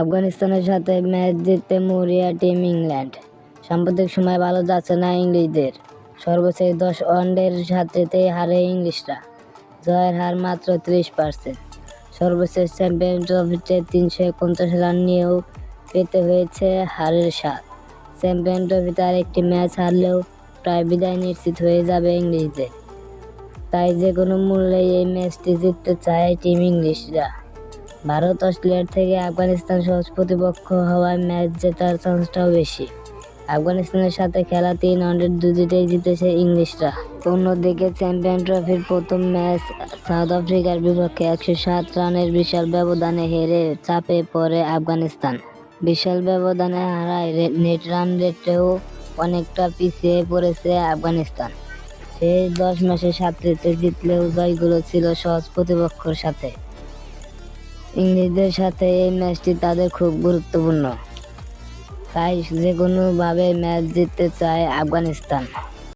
আফগানিস্তানের সাথে ম্যাচ জিততে মরিয়া টিম ইংল্যান্ড। সাম্প্রতিক সময় ভালো যাচ্ছে না ইংলিশদের। সর্বশেষ দশ ওয়ানডের সাথেতেই হারে ইংলিশরা। জয়ের হার মাত্র ত্রিশ পার্সেন্ট। সর্বশেষ চ্যাম্পিয়ন ট্রফিতে তিনশো পঞ্চাশ রান নিয়েও পেতে হয়েছে হারের স্বাদ। চ্যাম্পিয়ন ট্রফিতে আরেকটি ম্যাচ হারলেও প্রায় বিদায় নিশ্চিত হয়ে যাবে ইংলিশদের। তাই যে কোনো মূল্যে এই ম্যাচটি জিততে চায় টিম ইংলিশরা। ভারত অস্ট্রেলিয়ার থেকে আফগানিস্তান সহজ প্রতিপক্ষ হওয়ায় ম্যাচ জেতার চান্সটাও বেশি। আফগানিস্তানের সাথে খেলা তিন ওয়ানডের দুদিতেই জিতেছে ইংলিশরা। অন্যদিকে চ্যাম্পিয়ন ট্রফির প্রথম ম্যাচ সাউথ আফ্রিকার বিপক্ষে একশো সাত রানের বিশাল ব্যবধানে হেরে চাপে পড়ে আফগানিস্তান। বিশাল ব্যবধানে হারায় নেট রান রেটেও অনেকটা পিছিয়ে পড়েছে আফগানিস্তান। শেষ দশ ম্যাচে সাতটিতে জিতলেও জয়গুলো ছিল সহজ প্রতিপক্ষর সাথে। ইংরেজদের সাথে এই ম্যাচটি তাদের খুব গুরুত্বপূর্ণ। তাই যে কোনোভাবে ম্যাচ জিততে চায় আফগানিস্তান।